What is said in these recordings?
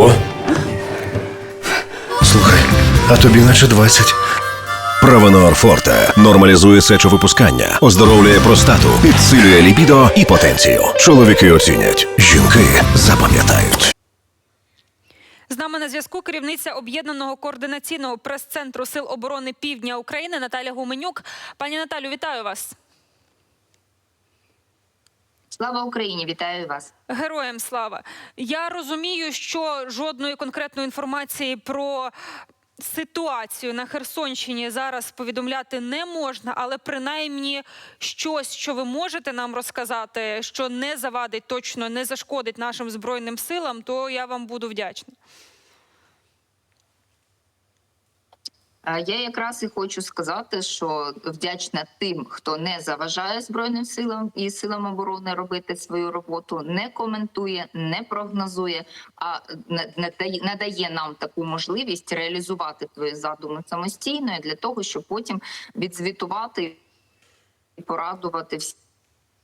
Ого. Слухай, а тобі наче 20. Правонор Форте нормалізує сечовипускання, оздоровлює простату, підсилює ліпідо і потенцію. Чоловіки оцінять, жінки запам'ятають. З нами на зв'язку керівниця об'єднаного координаційного прес-центру Сил оборони Півдня України Наталя Гуменюк. Пані Наталю, вітаю вас. Слава Україні! Вітаю вас. Героям слава. Я розумію, що жодної конкретної інформації про ситуацію на Херсонщині зараз повідомляти не можна, але принаймні щось, що ви можете нам розказати, що не завадить точно, не зашкодить нашим збройним силам, то я вам буду вдячна. Я якраз і хочу сказати, що вдячна тим, хто не заважає збройним силам і силам оборони робити свою роботу, не коментує, не прогнозує, а надає нам таку можливість реалізувати свої задуми самостійно для того, щоб потім відзвітувати і порадувати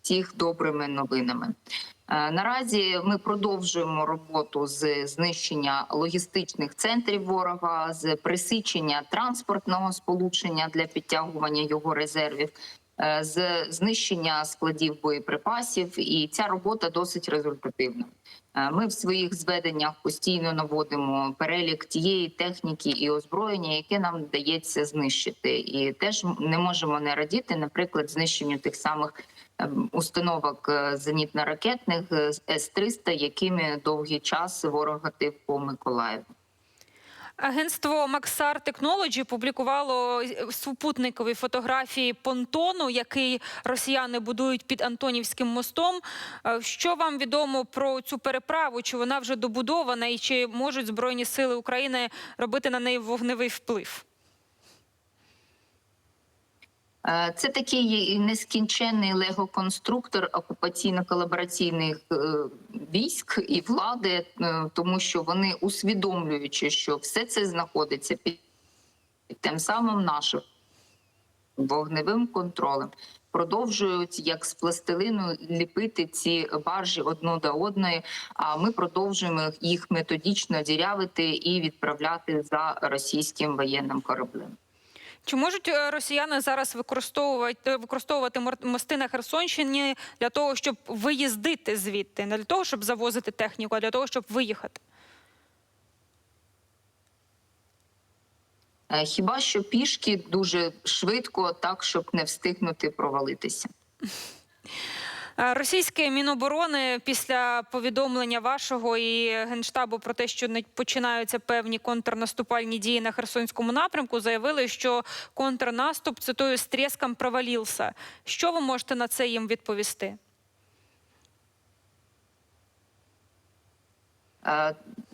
всіх добрими новинами. Е, Наразі ми продовжуємо роботу з знищення логістичних центрів ворога, з присичення транспортного сполучення для підтягування його резервів, з знищення складів боєприпасів, і ця робота досить результативна. Е, Ми в своїх зведеннях постійно наводимо перелік тієї техніки і озброєння, яке нам вдається знищити, і теж не можемо не радіти, наприклад, знищенню тих самих ем, установок е, зенітно-ракетних е, С-300, якими довгий час ворог гатив по Миколаєву. Агентство Maxar Technology публікувало супутникові фотографії понтону, який росіяни будують під Антонівським мостом. Е, Що вам відомо про цю переправу? Чи вона вже добудована, і чи можуть збройні сили України робити на неї вогневий вплив? Е, Це такий нескінченний лего-конструктор окупаційно-колабораційних е, військ і влади, е, тому що вони усвідомлюючи, що все це знаходиться під тим самим нашим вогневим контролем, продовжують як з пластилину ліпити ці баржі одну до одної. А ми продовжуємо їх методично дірявити і відправляти за російським воєнним кораблем. Чи можуть е, росіяни зараз використовувати використовувати мор- мости на Херсонщині для того, щоб виїздити звідти, не для того, щоб завозити техніку, а для того, щоб виїхати? Е, Хіба що пішки дуже швидко, так щоб не встигнути провалитися. Е, Російське міноборони після повідомлення вашого і генштабу про те, що не починаються певні контрнаступальні дії на Херсонському напрямку, заявили, що контрнаступ цитую з треском провалився. Що ви можете на це їм відповісти?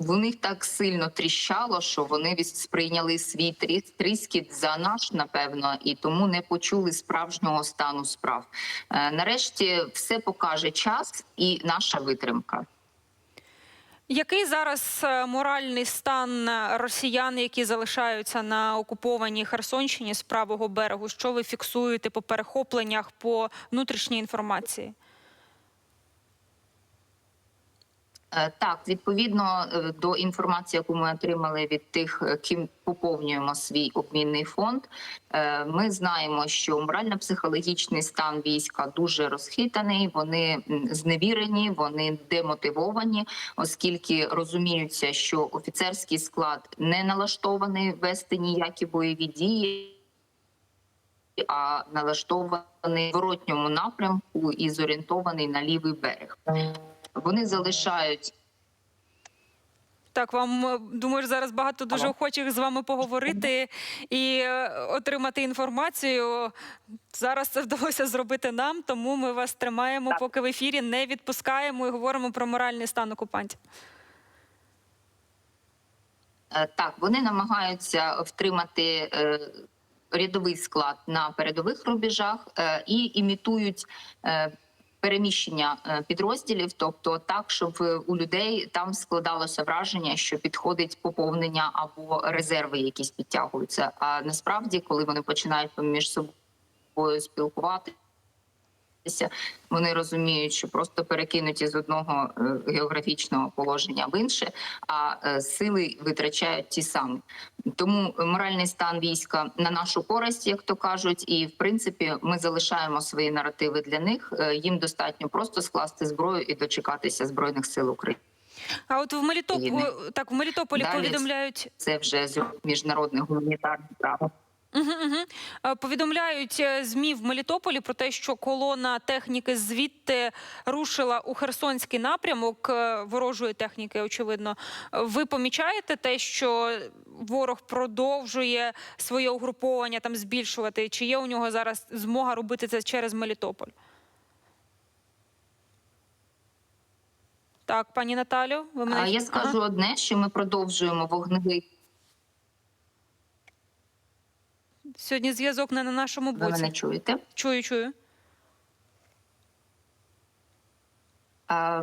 В них так сильно тріщало, що вони сприйняли свій тріс- тріскіт за наш, напевно, і тому не почули справжнього стану справ. Е, Нарешті все покаже час і наша витримка. Який зараз е, моральний стан росіян, які залишаються на окупованій Херсонщині з правого берегу? Що ви фіксуєте по перехопленнях по внутрішній інформації? Так, відповідно е, до інформації, яку ми отримали від тих, е, ким поповнюємо свій обмінний фонд, е, ми знаємо, що морально-психологічний стан війська дуже розхитаний. Вони зневірені, вони демотивовані, оскільки розуміються, що офіцерський склад не налаштований вести ніякі бойові дії. А налаштований в воротньому напрямку і зорієнтований на лівий берег. Вони залишають Так, вам е, думаю, зараз багато дуже охочих з вами поговорити і е, отримати інформацію. Зараз це вдалося зробити нам, тому ми вас тримаємо, Так. поки в ефірі не відпускаємо і говоримо про моральний стан окупантів. Е, Так, вони намагаються втримати рядовий склад на передових рубежах і імітують переміщення е, підрозділів, тобто так, щоб е, у людей там складалося враження, що підходить поповнення або резерви, якісь підтягуються. А насправді, коли вони починають між собою спілкувати. Вони розуміють, що просто перекинуті з одного е, географічного положення в інше, а е, сили витрачають ті самі. Тому моральний стан війська на нашу користь, як то кажуть, і в принципі ми залишаємо свої наративи для них. Е, Їм достатньо просто скласти зброю і дочекатися збройних сил України. А от в Мелітоп... Війни. так в Мелітополі Далі. повідомляють Це вже з міжнародне гуманітарне право. Угу, угу. Повідомляють е, ЗМІ в Мелітополі про те, що колона техніки звідти рушила у Херсонський напрямок е, ворожої техніки. Очевидно, ви помічаєте те, що ворог продовжує своє угруповання там збільшувати? Чи є у нього зараз змога робити це через Мелітополь? Так, пані Наталю, ви мене я скажу одне, що ми продовжуємо вогневий. Сьогодні зв'язок не на нашому Ви боці. мене чуєте? Чую, чую.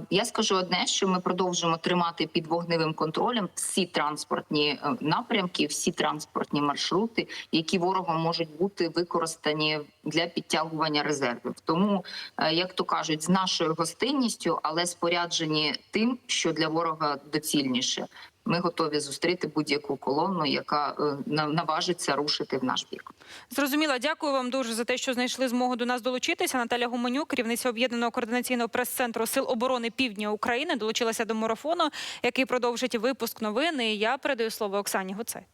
Я скажу одне, що ми продовжуємо тримати під вогневим контролем всі транспортні е, напрямки, всі транспортні маршрути, які ворогом можуть бути використані для підтягування резервів. Тому, е, як то кажуть, з нашою гостинністю, але споряджені тим, що для ворога доцільніше. Ми готові зустріти будь-яку колону, яка е, наважиться рушити в наш бік. Зрозуміла. Дякую вам дуже за те, що знайшли змогу до нас долучитися. Наталя Гуменюк, керівниця об'єднаного координаційного прес-центру Сил оборони Півдня України, долучилася до марафону, який продовжить випуск новини. Я передаю слово Оксані Гуцайт.